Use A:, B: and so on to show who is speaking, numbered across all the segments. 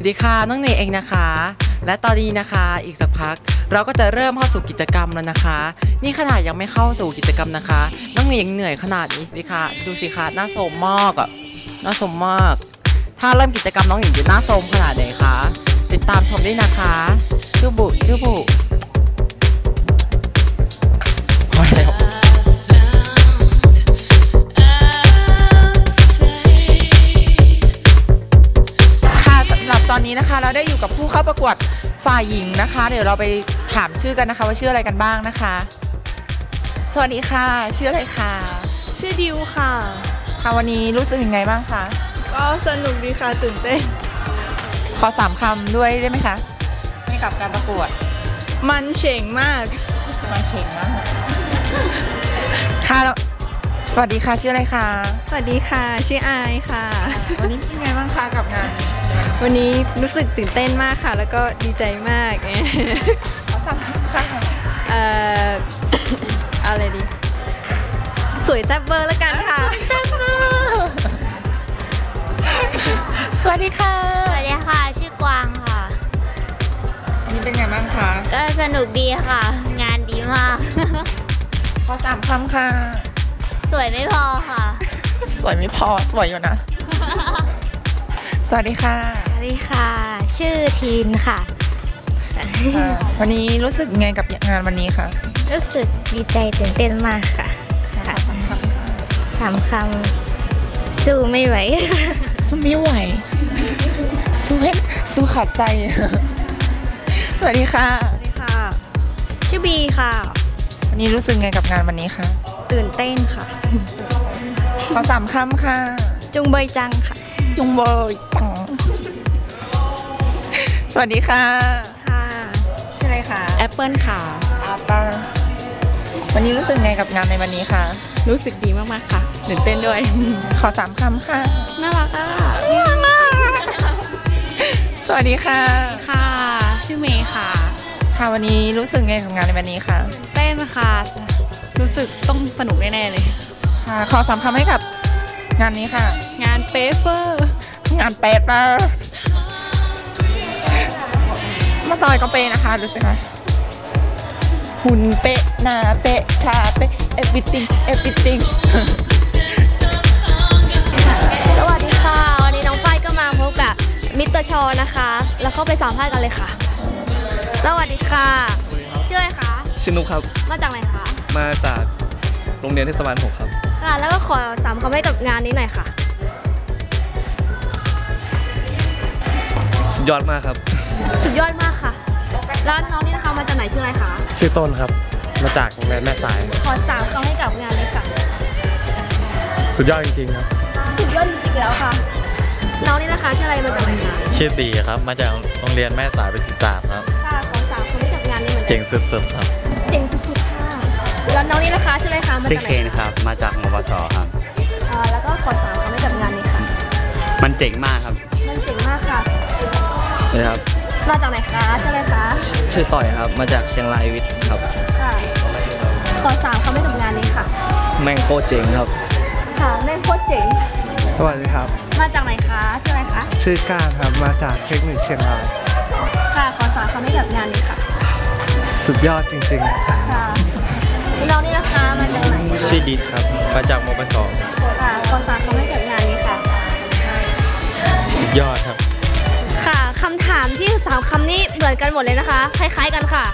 A: สวัสดีค่ะน้องเนยเองนะคะ และตอนนี้นะคะอีกสักพัก เราก็จะเริ่มเข้าสู่กิจกรรมแล้วนะคะ นี่ขนาดยังไม่เข้าสู่กิจกรรมนะคะ น้องเนยยังเหนื่อยขนาดนี้สิคะดูสิคะหน้าโสมมากอะหน้าโสมมาก ถ้าเริ่มกิจกรรมน้องหญิงจะหน้าโสมขนาดไหนคะติดตามชมได้นะคะจูบุจูบุ นนี้นะคะ เราได้อยู่กับผู้เข้าประกวดฝ่ายหญิงนะคะ เดี๋ยวเราไปถามชื่อกันนะคะว่าชื่ออะไรกันบ้างนะคะ สวัสดีค่ะ ชื่ออะไรคะ
B: ชื่อดิวค่ะ
A: ค่ะวันนี้รู้สึกยังไงบ้างคะ
B: ก็สนุกดีค่ะตื่นเต้น
A: ขอสามคำด้วยได้ไหมคะให้กับการประกวด
B: มันเฉ่งมาก
A: มาเชงมากค่ะแล้ว สวัสดีค่ะชื่ออะไรคะ
C: สวัสดีค่ะ ชื่ออายค่ะ
A: วันนี้เป็นไงบ้างคะกับงาน
C: วันนี้รู้สึกตื่นเต้นมากค่ะ แล้วก็ดีใจมาก
A: ขอสามคำค่ะ
C: เอ่ออะไรดี สวยแซ่บเบอร์แล้วกันค่ะ
A: สวัสดีค่ะ
D: สวัสดีค่ะ ชื่อกวางค่ะ
A: วันนี้เป็นไงบ้างคะ
D: ก็สนุกดีค่ะ งานดีมาก
A: ขอสามคำค่ะ
D: สวยไม่พอค่ะ
A: สวยไม่พอสวยอยู่นะ สวัสดีค่ะ
D: สวัสดีค่ะ ชื่อทีนค่ะ
A: วันนี้รู้สึกไงกับงานวันนี้คะ
D: รู้สึกดีใจตื่นเต้นมากค่ะค่ะสามคำสู้ไม่ไหว
A: สู้ไม่ไหวสู้ให้สู้ขาดใจ สวัสดีค่ะ
C: สวัสดีค่ะ ชื่อบีค่ะ
A: วันนี้รู้สึกไงกับงานวันนี้คะ
C: ตื่นเต้นค่ะ
A: ขอสามคำค่ะ
C: จุงเบยจังค่ะ
A: จุงเบยจัง สวัสดีค่ะ
C: ค่ะ
A: ชื่ออะไรคะ
B: แอปเปิลค่ะ
A: อาปาวันนี้รู้สึกไงกับงานในวันนี้คะ
B: รู้สึกดีมากๆค่ะตื่นเต้นด้วย
A: ขอสามคำค่ะ
B: น่ารักค่ะ
A: สวัสดีค่ะ
B: ค่ะ ชื่อเมย์ค่ะ
A: ค่ะวันนี้รู้สึกไงกับงานในวันนี้คะ
B: เต้นค่ะ รู้สึกต้องสนุกแน่ๆเลย
A: ค่ะ ขอสามคำให้กับงานนี้ค่ะ
B: งานเปเฟอร์
A: งานเป๊ะปะมาต่อยก็เป๊ะนะคะดูสิคะหุ่นเป๊ะหน้าเป๊ะขาเป๊ะ everything everything
D: สวัสดีค่ะ วันนี้น้องฝ้ายก็มาพบกับมิสเตอร์ชอนะคะ แล้วเข้าไปสัมภาษณ์กันเลยค่ะ สวัสดีค่ะ ชื่ออะไรคะ
E: ชื่อนุกครับ
D: มาจากไหนคะ
E: มาจากโรงเรียนเทศบาลหกครับ
D: ค่ะ แล้วก็ขอสามคำให้กับงานนี้หน่อยค่ะ
E: สุดยอดมากครับ
D: สุดยอดมากค่ะ แล้วน้องนี่นะคะมาจากไหนชื่ออะไรคะ
E: ชื่อต้นครับ มาจากโรงเรียนแม่สาย
D: ขอสามคำให้กับงานนี้ค่ะ
E: สุดยอดจริงๆครับ
D: สุดยอดจริงๆแล้วค่ะ น้องนี่นะคะชื่ออะไรมาจากไหนคะ
F: ชื่อตีครับ มาจากโรงเรียนแม่สายเป็นสิบสามครับ
D: ค่ะ ขอสามคำให้กับงานนี้เหมือนกั
F: เจ๋งสุดๆครับ
D: เจ๋งสุดๆค่ะ แล้วน้องนี่นะคะชื่ออะไรคะมา
F: ชื่อ
D: จากไห
F: เคนนครับ มาจากมปสครับ
D: เอ่อแล้วก็ขอสามคำให้กับงานนี้ค่ะ
F: มันเจ๋งมากครับ
D: มันเจ๋งมากค่ะ
E: นะครับ
D: มาจากไหนคะชื่ออะไรคะ
E: ชื่อต่อยครับ มาจากเชียงรายวิทย์ครับ
D: ค่ะขอสามคำให้กับงานนี้ค่ะ
E: แม่งโคตรเจ๋งครับ
D: ค่ะแม่งโคตรเจ๋ง
G: สวัสดีครับ
D: มาจากไหนคะชื่ออะไรคะ
G: ชื่อก้านครับ มาจากเทคนิคเชียงราย
D: ค่ะขอสามคำให้กับงานนี้ค่ะ
G: สุดยอดจริงๆ
D: ค่ะ น้องนี่นะคะมาจากไหน
E: ชื่อดิดครับ มาจากมปส
D: ค่ะขอสามคำให้กับงานนี้ค่ะ
E: สุดยอดครับ
D: ค่ะคำถามที่สามคำนี้เหมือนกันหมดเลยนะคะ คล้าย ๆกันค่ะ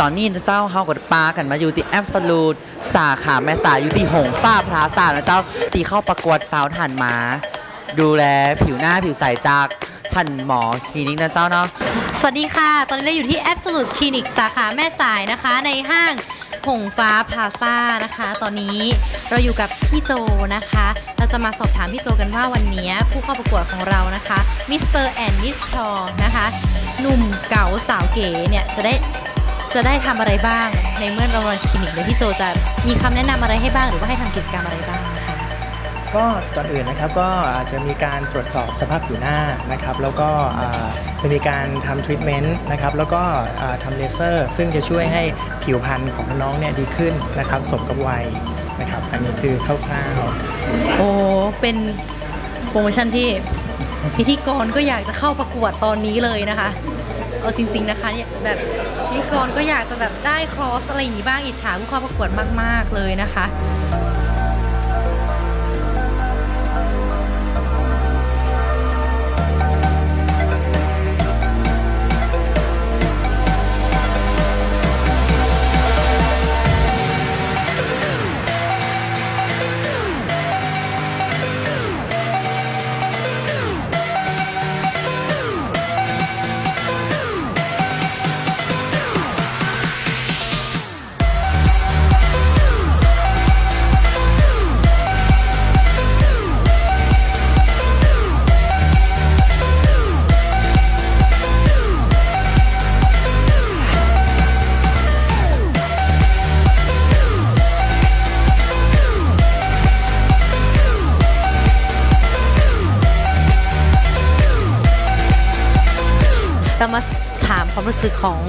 A: ตอนนี้นะเจ้าเฮากับปากันมาอยู่ที่แอบสู e สาขาแม่สายอยู่ที่หงฟ้าพลาซานะเจ้าตีเข้าประกวดสาวถันมา ดูแลผิวหน้าผิวใสจากท่านหมอคลินิกนะเจ้าเนาะ
C: สวัสดีค่ะ ตอนนี้เราอยู่ที่ Absolute Clinic สาขาแม่สายนะคะ ในห้างหงฟ้าพลาซ่านะคะ ตอนนี้เราอยู่กับพี่โจนะคะ เราจะมาสอบถามพี่โจกันว่าวันนี้ผู้เข้าประกวดของเรานะคะมิสเตอร์แอนด์มิสชอนะคะหนุ่มเก๋าสาวเก๋เนี่ยจะได้ จะได้ทำอะไรบ้าง ในเมื่อเรามาคลินิกเนี่ยพี่โจจะมีคำแนะนำอะไรให้บ้างหรือว่าให้ทำกิจกรรมอะไรบ้างนะคะ
H: ก็ก่อนอื่นนะครับก็อาจจะมีการตรวจสอบสภาพผิวหน้านะครับ แล้วก็อ่าจะมีการทำทรีทเมนต์นะครับแล้วก็อ่าทำเลเซอร์ ซึ่งจะช่วยให้ผิวพรรณของน้องเนี่ยดีขึ้นนะครับสมกับวัยนะครับ อันนี้คือคร่าวๆ
C: โอ้เป็นโปรโมชั่นที่พิธีกรก็อยากจะเข้าประกวดตอนนี้เลยนะคะ เอาจริง ๆนะคะเนี่ยแบบพิธีกรก็อยากจะแบบได้ครอสอะไรอย่างนี้บ้างอิจฉาผู้เข้าประกวดมาก ๆเลยนะคะ เรามาถามความรู้สึกของ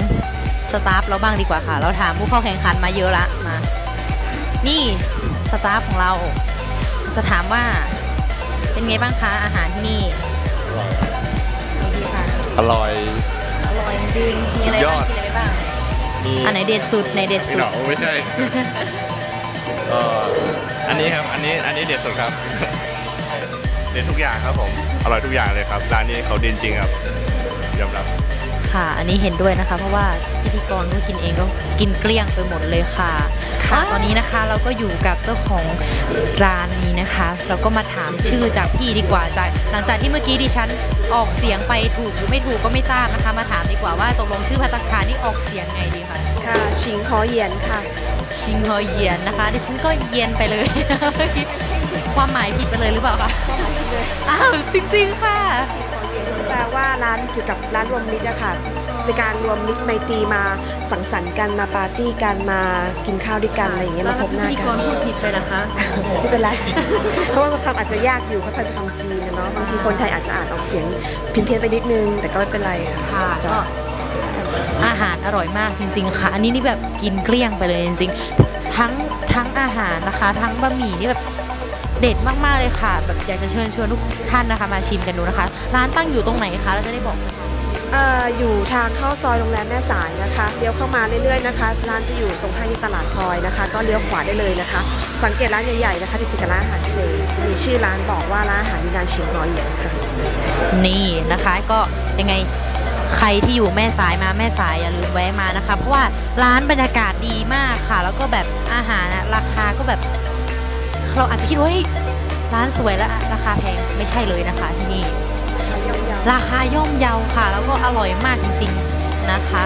C: สตาฟเราบ้างดีกว่าค่ะ เราถามผู้เข้าแข่งขันมาเยอะละมา นี่สตาฟของเราจะถามว่าเป็นไงบ้างคะอาหารที่นี่ดีค่ะ
F: อร่อย
C: อร่อยจริงมีอะไร
F: สุดย
C: บ้า
F: องด
C: กินอะไรบ้าง
F: มี
C: อันไหนเด็ดสุดไหนเด็ดสุด
F: ไม่ใช่เอ่ออันนี้ครับอันนี้อันนี้เด็ดสุดครับ เด็ดทุกอย่างครับผมอร่อยทุกอย่างเลยครับร้านนี้เขาดีจริงครับ ยอมรับ
C: ค่ะ อันนี้เห็นด้วยนะคะ เพราะว่าพิธีกรผู้กินเองก็กินเกลี้ยงไปหมดเลยค่ะค่ะตอนนี้นะคะเราก็อยู่กับเจ้าของร้านนี้นะคะ เราก็มาถามชื่อจากพี่ดีกว่าจากหลังจากที่เมื่อกี้ดิฉันออกเสียงไปถูกหรือไม่ถูกก็ไม่ทราบนะคะ มาถามดีกว่าว่าตกลงชื่อพัตตาคารนี่ออกเสียงไงดีคะ
I: ค่ะชิงขอเหยียนค่ะ
C: ชิงฮอเยียนนะคะดิฉันก็เยียนไปเลยความหมายผิดไปเลยหรือเปล่าคะอ้าวจริงๆค่ะ
I: ชิงขอเหยียนนี่แป ลว่าร้านเกี่ยวกับร้านรวมมิตรอะค่ะเป็นการรวมมิตรไมตรีมาสังสรรค์กันมาปาร์ตี้กันมากินข้าวด้วยกันอะไรอย่างเงี้ยมาพบหน้า
C: พิธี
I: กั
C: กร
I: น
C: พูดผิดไปนะคะ
I: ไม่เป็นไรเพราะว่าคำอาจจะยากอยู่เพราะเป็นคำจีนนะเนาะบางทีคนไทยอาจจะอ่านออกเสียงเพี้ยนๆไปนิดนึง แต่ก็ไม่เป็นไรค่ะ
C: ค่ะ
I: จ้ะ
C: ก็อาหารอร่อยมากจริงๆค่ะ อันนี้นี่แบบกินเกลี้ยงไปเลยจริงๆทั้งทั้งอาหารนะคะ ทั้งบะหมี่นี่แบบ เด็ดมากๆเลยค่ะ แบบอยากจะเชิญชวนทุกท่านนะคะ มาชิมกันดูนะคะ ร้านตั้งอยู่ตรงไหนคะเราจะได้บอกสถานที่
I: เอ่ออยู่ทางเข้าซอยโรงแรมแม่สายนะคะเลี้ยวเข้ามาเรื่อยๆนะคะร้านจะอยู่ตรงท่าที่ตลาดพลอยนะคะ ก็เลี้ยวขวาได้เลยนะคะ สังเกตร้านใหญ่ๆนะคะจะติดกับร้านอาหารเจจะมีชื่อร้านบอกว่าร้านอาหารยูนานเชียงน้อยเหยียงค่ะ
C: นี่นะคะก็ยังไงใครที่อยู่แม่สายมาแม่สายอย่าลืมแวะมานะคะ เพราะว่าร้านบรรยากาศดีมากค่ะ แล้วก็แบบอาหารอะราคาก็แบบ เราอาจจะคิดว่าร้านสวยแล้วราคาแพงไม่ใช่เลยนะคะที่นี่ราคาย่อมเยาค่ะ แล้วก็อร่อยมากจริงๆนะคะ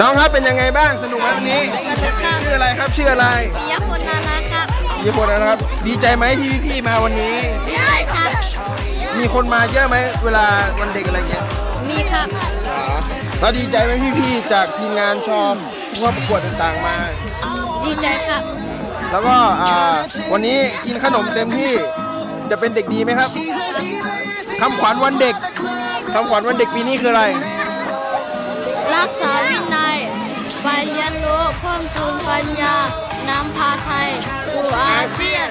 J: น้องครับเป็นยังไงบ้างสนุกไหมวันนี้
K: สนุกครับ
J: ชื่ออะไรครับชื่ออะไร
K: ปิยพลนานะครับ
J: ญี่ปุ่นนะครับ ดีใจไหมที่พี่ๆมาวันนี้
K: ได้ครับ
J: มีคนมาเยอะไหมเวลาวันเด็กอะไรเงี้ย
K: มีครับ
J: เราดีใจไหมพี่ๆจากทีมงานชอมพวกประกวดต่างๆมา
K: ดีใจครับ
J: แล้วก็อ่าวันนี้กินขนมเต็มที่จะเป็นเด็กดีไหมครับคำขวัญวันเด็กคำขวัญวันเด็กปีนี้คืออะไร
K: รักษาวินัย ไปเรียนรู้เพิ่มพูนปัญญานำพาไทยสู่อาเซียน